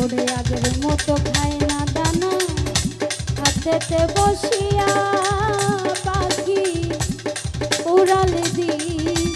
ওরে আগের মতো খায় না দানা। হাতেতে বসিয়া পাখি উড়াল দিয়ে